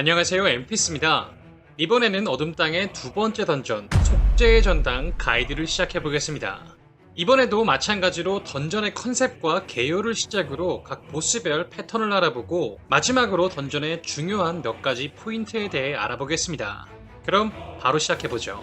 안녕하세요 엠피스입니다. 이번에는 어둠 땅의 두 번째 던전 속죄의 전당 가이드를 시작해 보겠습니다. 이번에도 마찬가지로 던전의 컨셉과 개요를 시작으로 각 보스별 패턴을 알아보고 마지막으로 던전의 중요한 몇 가지 포인트에 대해 알아보겠습니다. 그럼 바로 시작해 보죠.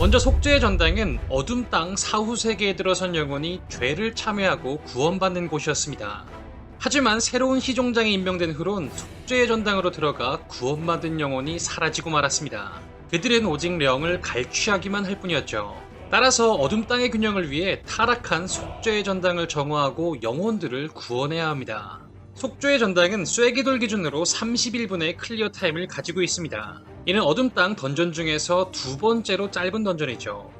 먼저 속죄의 전당은 어둠 땅 사후 세계에 들어선 영혼이 죄를 참여하고 구원받는 곳이었습니다. 하지만 새로운 희종장이 임명된 후론 속죄의 전당으로 들어가 구원받은 영혼이 사라지고 말았습니다. 그들은 오직 령을 갈취하기만 할 뿐이었죠. 따라서 어둠 땅의 균형을 위해 타락한 속죄의 전당을 정화하고 영혼들을 구원해야 합니다. 속죄의 전당은 쐐기돌 기준으로 31분의 클리어 타임을 가지고 있습니다. 이는 어둠 땅 던전 중에서 두 번째로 짧은 던전이죠.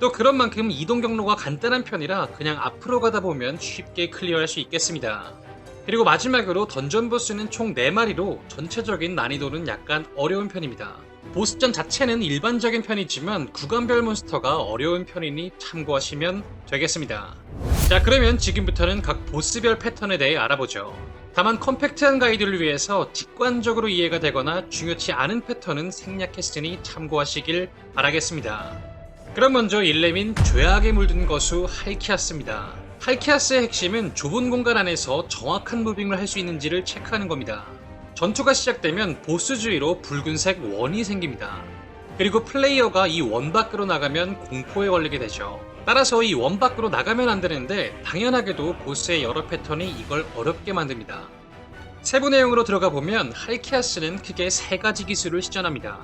또 그런 만큼 이동 경로가 간단한 편이라 그냥 앞으로 가다 보면 쉽게 클리어할 수 있겠습니다. 그리고 마지막으로 던전 보스는 총 4마리로 전체적인 난이도는 약간 어려운 편입니다. 보스전 자체는 일반적인 편이지만 구간별 몬스터가 어려운 편이니 참고하시면 되겠습니다. 자 그러면 지금부터는 각 보스별 패턴에 대해 알아보죠. 다만 컴팩트한 가이드를 위해서 직관적으로 이해가 되거나 중요치 않은 패턴은 생략했으니 참고하시길 바라겠습니다. 그럼 먼저 1렘인 죄악에 물든 거수 할키아스입니다. 할키아스의 핵심은 좁은 공간 안에서 정확한 무빙을 할 수 있는지를 체크하는 겁니다. 전투가 시작되면 보스 주위로 붉은색 원이 생깁니다. 그리고 플레이어가 이 원 밖으로 나가면 공포에 걸리게 되죠. 따라서 이 원 밖으로 나가면 안 되는데 당연하게도 보스의 여러 패턴이 이걸 어렵게 만듭니다. 세부 내용으로 들어가 보면 할키아스는 크게 세 가지 기술을 시전합니다.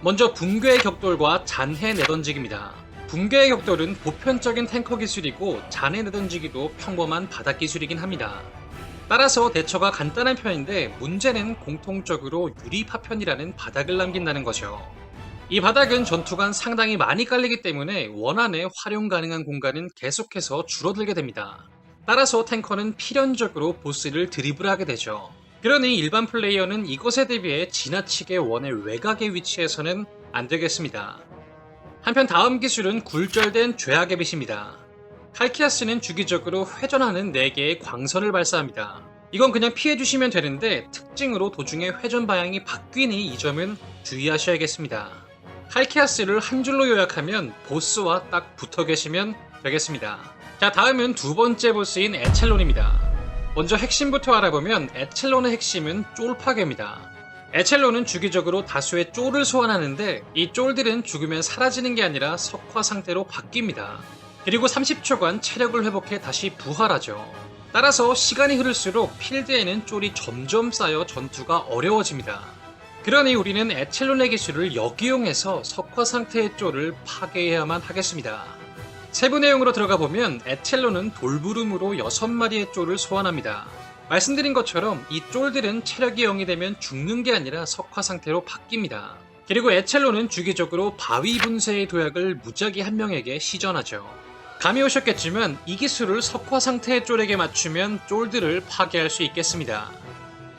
먼저 붕괴의 격돌과 잔해 내던지기입니다. 붕괴의 격돌은 보편적인 탱커 기술이고 잔해 내 던지기도 평범한 바닥 기술이긴 합니다. 따라서 대처가 간단한 편인데 문제는 공통적으로 유리 파편이라는 바닥을 남긴다는 거죠. 이 바닥은 전투간 상당히 많이 깔리기 때문에 원안에 활용 가능한 공간은 계속해서 줄어들게 됩니다. 따라서 탱커는 필연적으로 보스를 드리블하게 되죠. 그러니 일반 플레이어는 이것에 대비해 지나치게 원의 외곽에 위치해서는 안 되겠습니다. 한편 다음 기술은 굴절된 죄악의 빛입니다. 칼키아스는 주기적으로 회전하는 4개의 광선을 발사합니다. 이건 그냥 피해주시면 되는데 특징으로 도중에 회전 방향이 바뀌니 이 점은 주의하셔야겠습니다. 칼키아스를 한 줄로 요약하면 보스와 딱 붙어 계시면 되겠습니다. 자 다음은 두 번째 보스인 에첼론입니다. 먼저 핵심부터 알아보면 에첼론의 핵심은 쫄파괴입니다. 에첼론은 주기적으로 다수의 쫄을 소환하는데 이 쫄들은 죽으면 사라지는 게 아니라 석화 상태로 바뀝니다. 그리고 30초간 체력을 회복해 다시 부활하죠. 따라서 시간이 흐를수록 필드에는 쫄이 점점 쌓여 전투가 어려워집니다. 그러니 우리는 에첼론의 기술을 역이용해서 석화 상태의 쫄을 파괴해야만 하겠습니다. 세부 내용으로 들어가 보면 에첼론은 돌부름으로 6마리의 쫄을 소환합니다. 말씀드린 것처럼 이 쫄들은 체력이 0이 되면 죽는 게 아니라 석화 상태로 바뀝니다. 그리고 에첼론은 주기적으로 바위 분쇄의 도약을 무작위 한 명에게 시전하죠. 감이 오셨겠지만 이 기술을 석화 상태의 쫄에게 맞추면 쫄들을 파괴할 수 있겠습니다.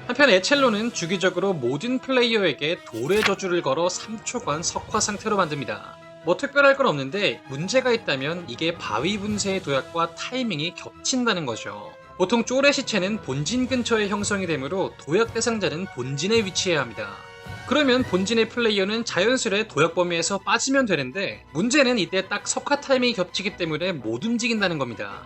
한편 에첼로는 주기적으로 모든 플레이어에게 돌의 저주를 걸어 3초간 석화 상태로 만듭니다. 뭐 특별할 건 없는데 문제가 있다면 이게 바위 분쇄의 도약과 타이밍이 겹친다는 거죠. 보통 쫄의 시체는 본진 근처에 형성이 되므로 도약 대상자는 본진에 위치해야 합니다. 그러면 본진의 플레이어는 자연스레 도약 범위에서 빠지면 되는데 문제는 이때 딱 석화 타이밍이 겹치기 때문에 못 움직인다는 겁니다.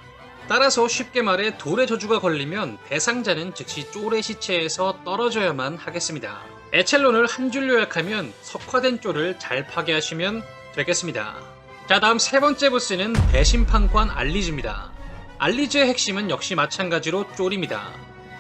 따라서 쉽게 말해 돌의 저주가 걸리면 대상자는 즉시 쫄의 시체에서 떨어져야만 하겠습니다. 에첼론을 한 줄 요약하면 석화된 쫄을 잘 파괴하시면 되겠습니다. 자 다음 세 번째 보스는 배심판관 알리즈입니다. 알리즈의 핵심은 역시 마찬가지로 쫄입니다.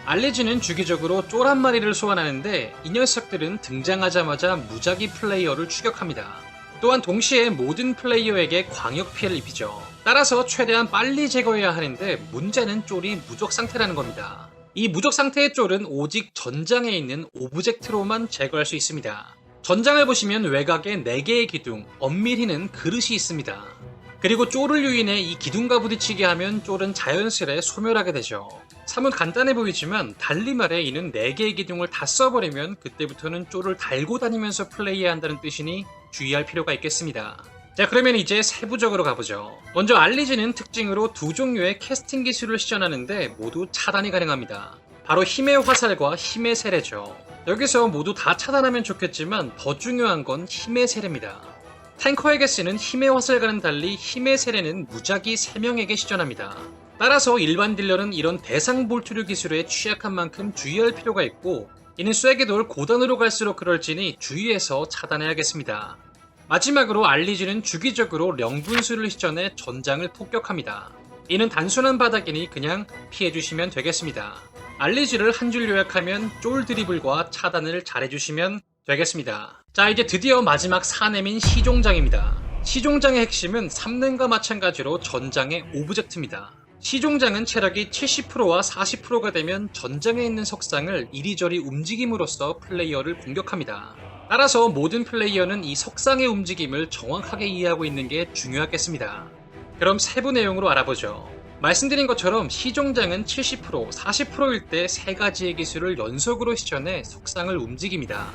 알리즈는 주기적으로 쫄 한 마리를 소환하는데 이 녀석들은 등장하자마자 무작위 플레이어를 추격합니다. 또한 동시에 모든 플레이어에게 광역 피해를 입히죠. 따라서 최대한 빨리 제거해야 하는데 문제는 쫄이 무적 상태라는 겁니다. 이 무적 상태의 쫄은 오직 전장에 있는 오브젝트로만 제거할 수 있습니다. 전장을 보시면 외곽에 4개의 기둥, 엄밀히는 그릇이 있습니다. 그리고 쫄을 유인해 이 기둥과 부딪히게 하면 쫄은 자연스레 소멸하게 되죠. 삼은 간단해 보이지만 달리 말해 이는 4개의 기둥을 다 써버리면 그때부터는 쫄을 달고 다니면서 플레이해야 한다는 뜻이니 주의할 필요가 있겠습니다. 자 그러면 이제 세부적으로 가보죠. 먼저 알리즈는 특징으로 두 종류의 캐스팅 기술을 시전하는데 모두 차단이 가능합니다. 바로 힘의 화살과 힘의 세례죠. 여기서 모두 다 차단하면 좋겠지만 더 중요한 건 힘의 세례입니다. 탱커에게 쓰는 힘의 화살과는 달리 힘의 세례는 무작위 3명에게 시전합니다. 따라서 일반 딜러는 이런 대상 볼트류 기술에 취약한 만큼 주의할 필요가 있고 이는 쐐기 돌 고단으로 갈수록 그럴지니 주의해서 차단해야겠습니다. 마지막으로 알리지는 주기적으로 령분수를 시전해 전장을 폭격합니다. 이는 단순한 바닥이니 그냥 피해주시면 되겠습니다. 알리지를 한 줄 요약하면 쫄 드리블과 차단을 잘해주시면 되겠습니다. 자 이제 드디어 마지막 사nem인 시종장입니다. 시종장의 핵심은 3렘과 마찬가지로 전장의 오브젝트입니다. 시종장은 체력이 70%와 40%가 되면 전장에 있는 석상을 이리저리 움직임으로써 플레이어를 공격합니다. 따라서 모든 플레이어는 이 석상의 움직임을 정확하게 이해하고 있는 게 중요하겠습니다. 그럼 세부 내용으로 알아보죠. 말씀드린 것처럼 시종장은 70%, 40%일 때 세 가지의 기술을 연속으로 시전해 석상을 움직입니다.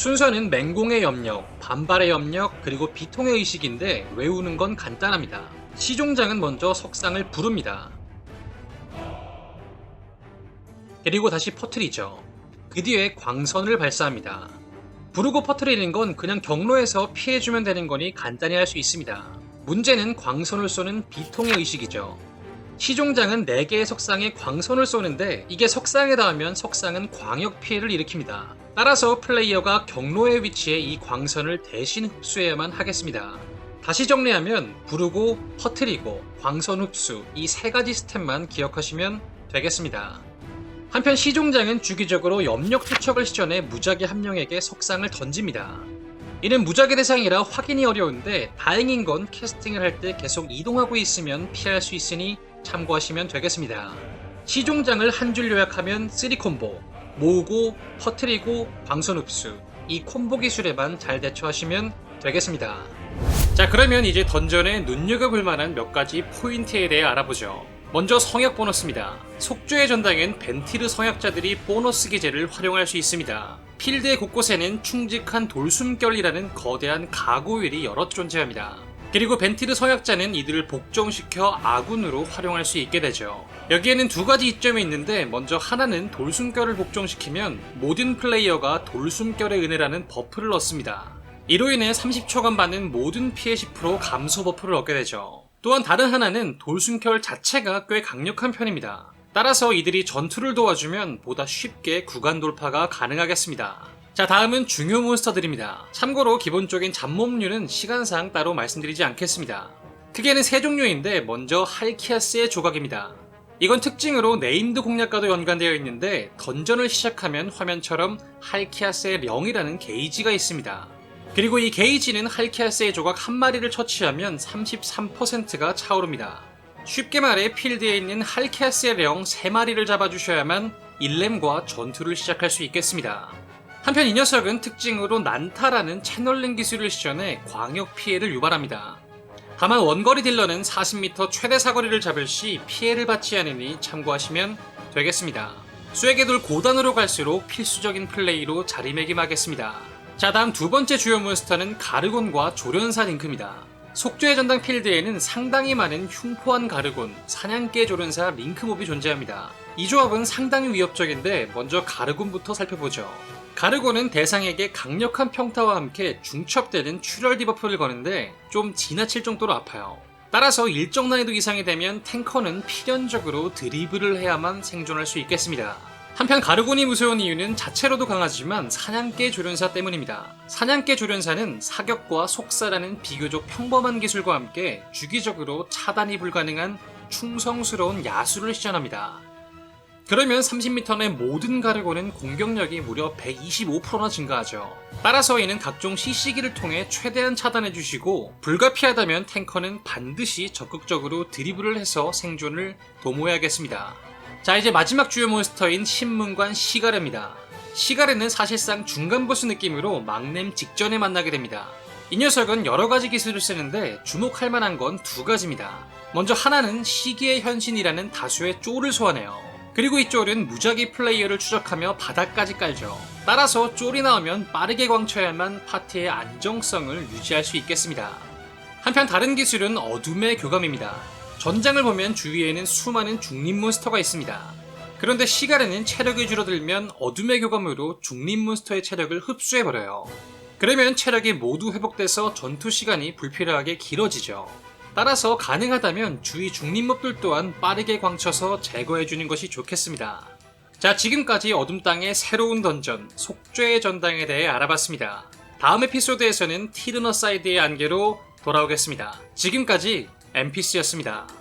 순서는 맹공의 염력, 반발의 염력, 그리고 비통의 의식인데 외우는 건 간단합니다. 시종장은 먼저 석상을 부릅니다. 그리고 다시 퍼트리죠. 그 뒤에 광선을 발사합니다. 부르고 퍼트리는 건 그냥 경로에서 피해주면 되는 거니 간단히 할 수 있습니다. 문제는 광선을 쏘는 비통의 의식이죠. 시종장은 4개의 석상에 광선을 쏘는데 이게 석상에 닿으면 석상은 광역 피해를 일으킵니다. 따라서 플레이어가 경로의 위치에 이 광선을 대신 흡수해야만 하겠습니다. 다시 정리하면 부르고 퍼트리고 광선 흡수 이 세 가지 스텝만 기억하시면 되겠습니다. 한편 시종장은 주기적으로 염력 투척을 시전해 무작위 한 명에게 석상을 던집니다. 이는 무작위 대상이라 확인이 어려운데 다행인 건 캐스팅을 할 때 계속 이동하고 있으면 피할 수 있으니 참고하시면 되겠습니다. 시종장을 한 줄 요약하면 3콤보 모으고 퍼트리고 광선 흡수 이 콤보 기술에만 잘 대처하시면 되겠습니다. 자 그러면 이제 던전에 눈여겨볼 만한 몇 가지 포인트에 대해 알아보죠. 먼저 성역 보너스입니다. 속죄의 전당엔 벤티르 성역자들이 보너스 기제를 활용할 수 있습니다. 필드 곳곳에는 충직한 돌숨결이라는 거대한 가고일이 여러 존재합니다. 그리고 벤티르 서약자는 이들을 복종시켜 아군으로 활용할 수 있게 되죠. 여기에는 두 가지 이점이 있는데 먼저 하나는 돌숨결을 복종시키면 모든 플레이어가 돌숨결의 은혜라는 버프를 얻습니다. 이로 인해 30초간 받는 모든 피해 10% 감소 버프를 얻게 되죠. 또한 다른 하나는 돌숨결 자체가 꽤 강력한 편입니다. 따라서 이들이 전투를 도와주면 보다 쉽게 구간 돌파가 가능하겠습니다. 자 다음은 중요 몬스터들입니다. 참고로 기본적인 잡몸류는 시간상 따로 말씀드리지 않겠습니다. 크게는 세 종류인데 먼저 할키아스의 조각입니다. 이건 특징으로 네임드 공략과도 연관되어 있는데 던전을 시작하면 화면처럼 할키아스의 0이라는 게이지가 있습니다. 그리고 이 게이지는 할키아스의 조각 한 마리를 처치하면 33%가 차오릅니다. 쉽게 말해 필드에 있는 할키아스의 0 3마리를 잡아주셔야만 1렘과 전투를 시작할 수 있겠습니다. 한편 이 녀석은 특징으로 난타라는 채널링 기술을 시전해 광역 피해를 유발합니다. 다만 원거리 딜러는 40m 최대 사거리를 잡을 시 피해를 받지 않으니 참고하시면 되겠습니다. 쐐기돌 고단으로 갈수록 필수적인 플레이로 자리매김하겠습니다. 자 다음 두 번째 주요 몬스터는 가르곤과 조련사 링크입니다. 속죄의 전당 필드에는 상당히 많은 흉포한 가르곤, 사냥개 조련사 링크몹이 존재합니다. 이 조합은 상당히 위협적인데 먼저 가르곤부터 살펴보죠. 가르곤은 대상에게 강력한 평타와 함께 중첩되는 출혈 디버프를 거는데 좀 지나칠 정도로 아파요. 따라서 일정 난이도 이상이 되면 탱커는 필연적으로 드리블을 해야만 생존할 수 있겠습니다. 한편 가르곤이 무서운 이유는 자체로도 강하지만 사냥개 조련사 때문입니다. 사냥개 조련사는 사격과 속사라는 비교적 평범한 기술과 함께 주기적으로 차단이 불가능한 충성스러운 야수를 시전합니다. 그러면 30m 내 모든 가르곤은 공격력이 무려 125%나 증가하죠. 따라서 이는 각종 CC기를 통해 최대한 차단해주시고 불가피하다면 탱커는 반드시 적극적으로 드리블을 해서 생존을 도모해야겠습니다. 자 이제 마지막 주요 몬스터인 신문관 시가르입니다. 시가르는 사실상 중간 보스 느낌으로 막냄 직전에 만나게 됩니다. 이 녀석은 여러 가지 기술을 쓰는데 주목할 만한 건 두 가지입니다. 먼저 하나는 시기의 현신이라는 다수의 쫄을 소환해요. 그리고 이 쫄은 무작위 플레이어를 추적하며 바닥까지 깔죠. 따라서 쫄이 나오면 빠르게 광쳐야만 파티의 안정성을 유지할 수 있겠습니다. 한편 다른 기술은 어둠의 교감입니다. 전장을 보면 주위에는 수많은 중립 몬스터가 있습니다. 그런데 시가레는 체력이 줄어들면 어둠의 교감으로 중립 몬스터의 체력을 흡수해버려요. 그러면 체력이 모두 회복돼서 전투 시간이 불필요하게 길어지죠. 따라서 가능하다면 주위 중립몹들 또한 빠르게 광쳐서 제거해주는 것이 좋겠습니다. 자, 지금까지 어둠 땅의 새로운 던전, 속죄의 전당에 대해 알아봤습니다. 다음 에피소드에서는 티르너사이드의 안개로 돌아오겠습니다. 지금까지 NPC였습니다.